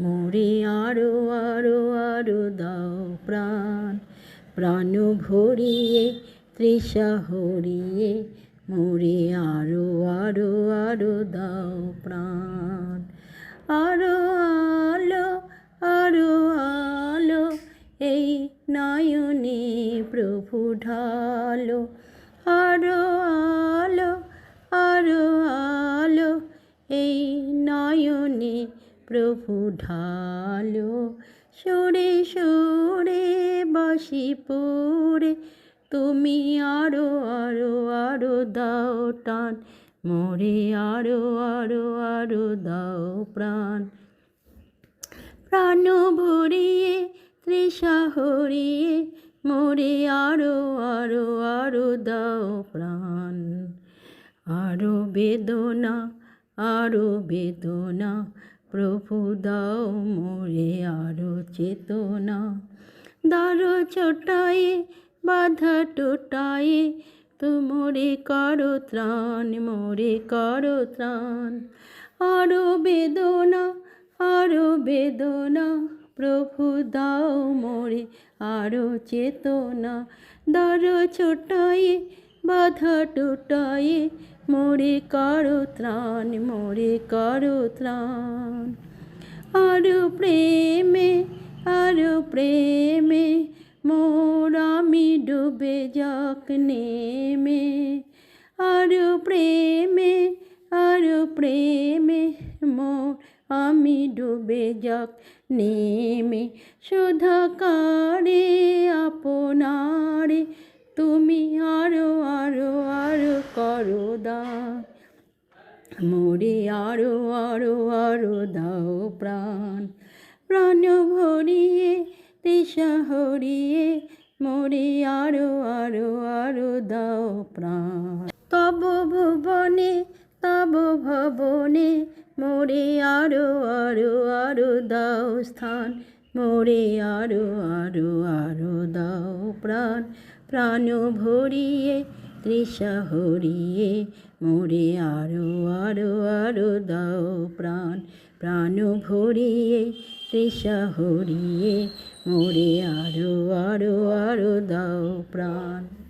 মোরে আরও আরও আরও দাও প্রাণ। প্রাণ ভরিয়ে, তৃষা হরিয়ে, মোরে আরও আরও আরও দাও প্রাণ। আরও আলো আরও আলো, এই নয়নে প্রভু ঢালো। আরও আলো প্রভু ঢালো, সরে সরে বাসি পড়ে। তুমি আরও আরও আরও দাও টান, মোরে আরও আরও আরও দাও প্রাণ। প্রাণ ভরিয়ে, তৃষা হরিয়ে, মোরে আরও আরও আরও দাও প্রাণ। আরও বেদনা আরও বেদনা প্রভু দাও মোরে আরও চেতনা। দারো চটায়ে বাধা টোটায়ে, তুমরে কারও ত্রাণ, মোরে কারও ত্রাণ। আরও বেদনা আরও বেদনা, প্রভু দাও মোরে আরও চেতনা। দারো ছোটায়ে, বাধা টোটায়ে মোরে করো ত্রাণ মোরে করো ত্রাণ। আরও প্রেমে আরও প্রেমে মোর আমি ডুবে যাক নেমে। আরও প্রেমে আরও প্রেমে মোর আমি ডুবে যাক নেমে। সুধা কারে আপনারে তুমি আরও আরও আরও করো দান মোরে আরও আরও আরও দাও প্রাণ। প্রাণ ভরিয়ে, তৃষা হরিয়ে, মোরে আরও আরও আরও দাও প্রাণ। তব ভুবনে, তব ভবনে, মোরে আরও আরও আরও দাও স্থান। মোরে আরও আরও আরও দাও প্রাণ। প্রাণ ভরিয়ে, তৃষা হরিয়ে, মোরে আরও আরও আরও দাও প্রাণ। প্রাণ ভরিয়ে, তৃষা হরিয়ে, মোরে আরও আরও আরও দাও প্রাণ।